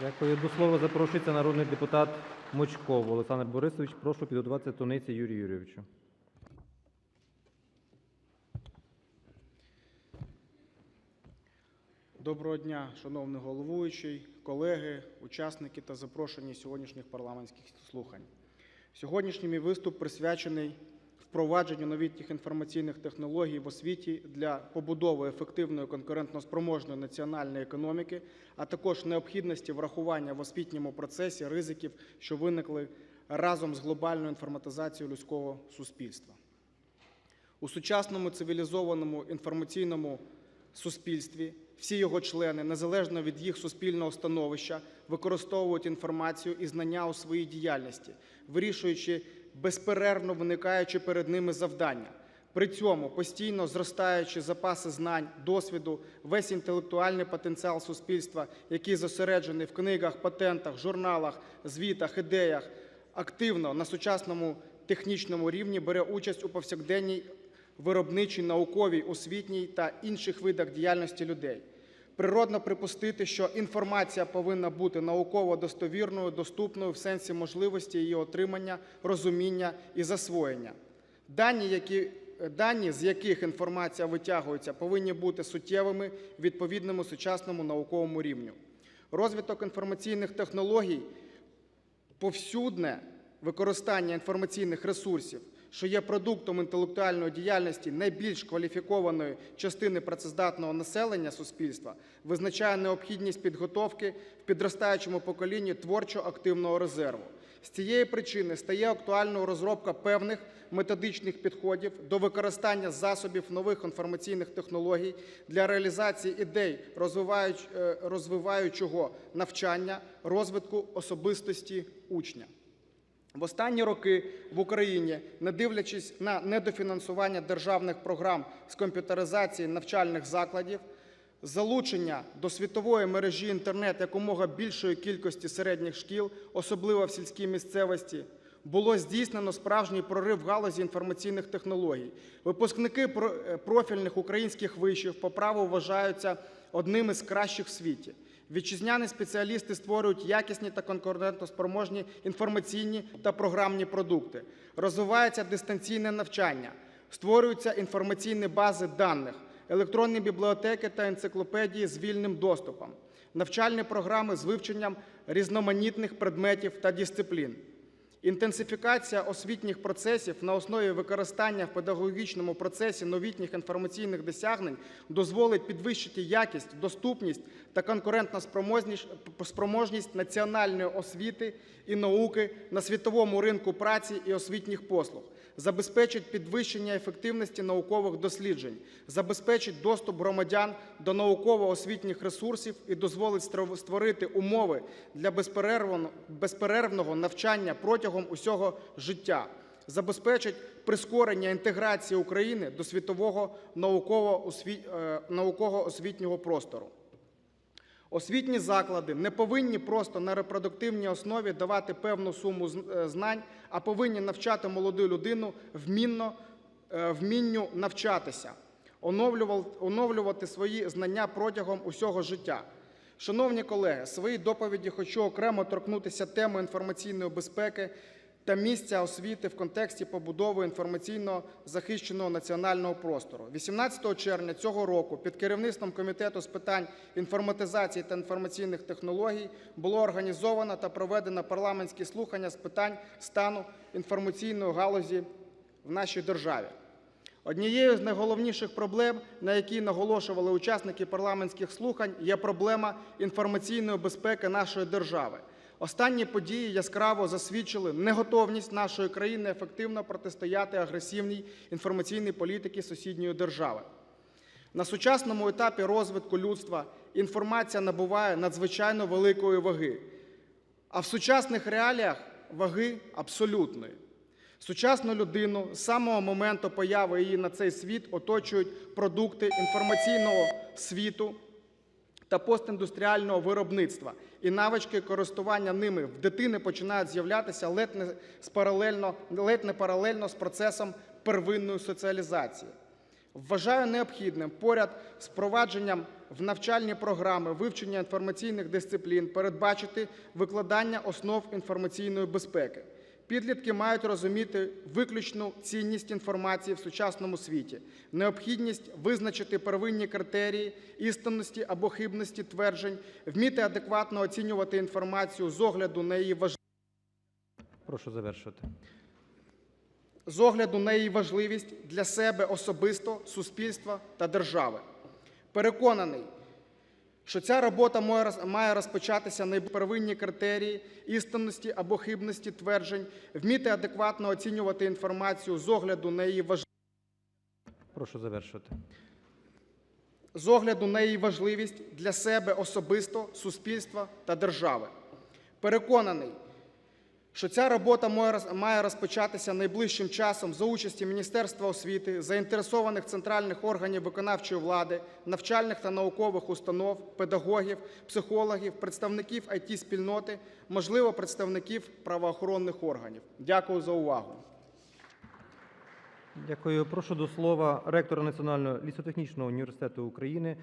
Дякую. До слова запрошується народний депутат Мочков Олександр Борисович. Прошу підготуватися Туниці Юрію Юрійовичу. Доброго дня, шановний головуючий, колеги, учасники та запрошені сьогоднішніх парламентських слухань. Сьогоднішній мій виступ присвячений впровадженню новітніх інформаційних технологій в освіті для побудови ефективної конкурентноспроможної національної економіки, а також необхідності врахування в освітньому процесі ризиків, що виникли разом з глобальною інформатизацією людського суспільства. У сучасному цивілізованому інформаційному суспільстві всі його члени, незалежно від їх суспільного становища, використовують інформацію і знання у своїй діяльності, вирішуючи безперервно виникаючи перед ними завдання. При цьому постійно зростаючи запаси знань, досвіду, весь інтелектуальний потенціал суспільства, який зосереджений в книгах, патентах, журналах, звітах, ідеях, активно на сучасному технічному рівні бере участь у повсякденній виробничій, науковій, освітній та інших видах діяльності людей. Природно припустити, що інформація повинна бути науково достовірною, доступною в сенсі можливості її отримання, розуміння і засвоєння. Дані, які, дані, з яких інформація витягується, повинні бути суттєвими відповідному сучасному науковому рівню. Розвиток інформаційних технологій повсюдне використання інформаційних ресурсів, що є продуктом інтелектуальної діяльності найбільш кваліфікованої частини працездатного населення суспільства, визначає необхідність підготовки в підростаючому поколінні творчо активного резерву. З цієї причини стає актуальною розробка певних методичних підходів до використання засобів нових інформаційних технологій для реалізації ідей розвиваючого навчання, розвитку особистості учня. В останні роки в Україні, не дивлячись на недофінансування державних програм з комп'ютеризації навчальних закладів, залучення до світової мережі інтернет якомога більшої кількості середніх шкіл, особливо в сільській місцевості, було здійснено справжній прорив в галузі інформаційних технологій. Випускники е, профільних українських вишів по праву вважаються одними з кращих в світі. Вітчизняні спеціалісти створюють якісні та конкурентоспроможні інформаційні та програмні продукти. Розвивається дистанційне навчання, створюються інформаційні бази даних, електронні бібліотеки та енциклопедії з вільним доступом, навчальні програми з вивченням різноманітних предметів та дисциплін. Інтенсифікація освітніх процесів на основі використання в педагогічному процесі новітніх інформаційних досягнень дозволить підвищити якість, доступність та конкурентоспроможність національної освіти і науки на світовому ринку праці і освітніх послуг, забезпечить підвищення ефективності наукових досліджень, забезпечить доступ громадян до науково-освітніх ресурсів і дозволить створити умови для безперервно- безперервного навчання протягом усього життя, забезпечить прискорення інтеграції України до світового е, науково-освітнього простору. Освітні заклади не повинні просто на репродуктивній основі давати певну суму е, знань, а повинні навчати молоду людину вмінно, е, вмінню навчатися, оновлювати свої знання протягом усього життя. Шановні колеги, в своїй доповіді хочу окремо торкнутися теми інформаційної безпеки та місця освіти в контексті побудови інформаційно захищеного національного простору. 18 червня цього року під керівництвом Комітету з питань інформатизації та інформаційних технологій було організовано та проведено парламентські слухання з питань стану інформаційної галузі в нашій державі. Однією з найголовніших проблем, на які наголошували учасники парламентських слухань, є проблема інформаційної безпеки нашої держави. Останні події яскраво засвідчили неготовність нашої країни ефективно протистояти агресивній інформаційній політиці сусідньої держави. На сучасному етапі розвитку людства інформація набуває надзвичайно великої ваги, а в сучасних реаліях ваги абсолютної. Сучасну людину з самого моменту появи її на цей світ оточують продукти інформаційного світу та постіндустріального виробництва, і навички користування ними в дитини починають з'являтися ледь не, паралельно з процесом первинної соціалізації. Вважаю необхідним поряд з впровадженням в навчальні програми вивчення інформаційних дисциплін передбачити викладання основ інформаційної безпеки. Підлітки мають розуміти виключну цінність інформації в сучасному світі, необхідність визначити первинні критерії істинності або хибності тверджень, вміти адекватно оцінювати інформацію з огляду на її важливість. Прошу завершити. з огляду на її важливість для себе особисто, суспільства та держави. Переконаний, що ця робота має розпочатися на первинні критерії істинності або хибності тверджень, вміти адекватно оцінювати інформацію з огляду на її важливість. Прошу завершити. з огляду на її важливість для себе особисто, суспільства та держави. Переконаний, що ця робота має розпочатися найближчим часом за участі Міністерства освіти, заінтересованих центральних органів виконавчої влади, навчальних та наукових установ, педагогів, психологів, представників it спільноти можливо, представників правоохоронних органів. Дякую за увагу. Дякую. Прошу до слова ректора Національного лісотехнічного університету України.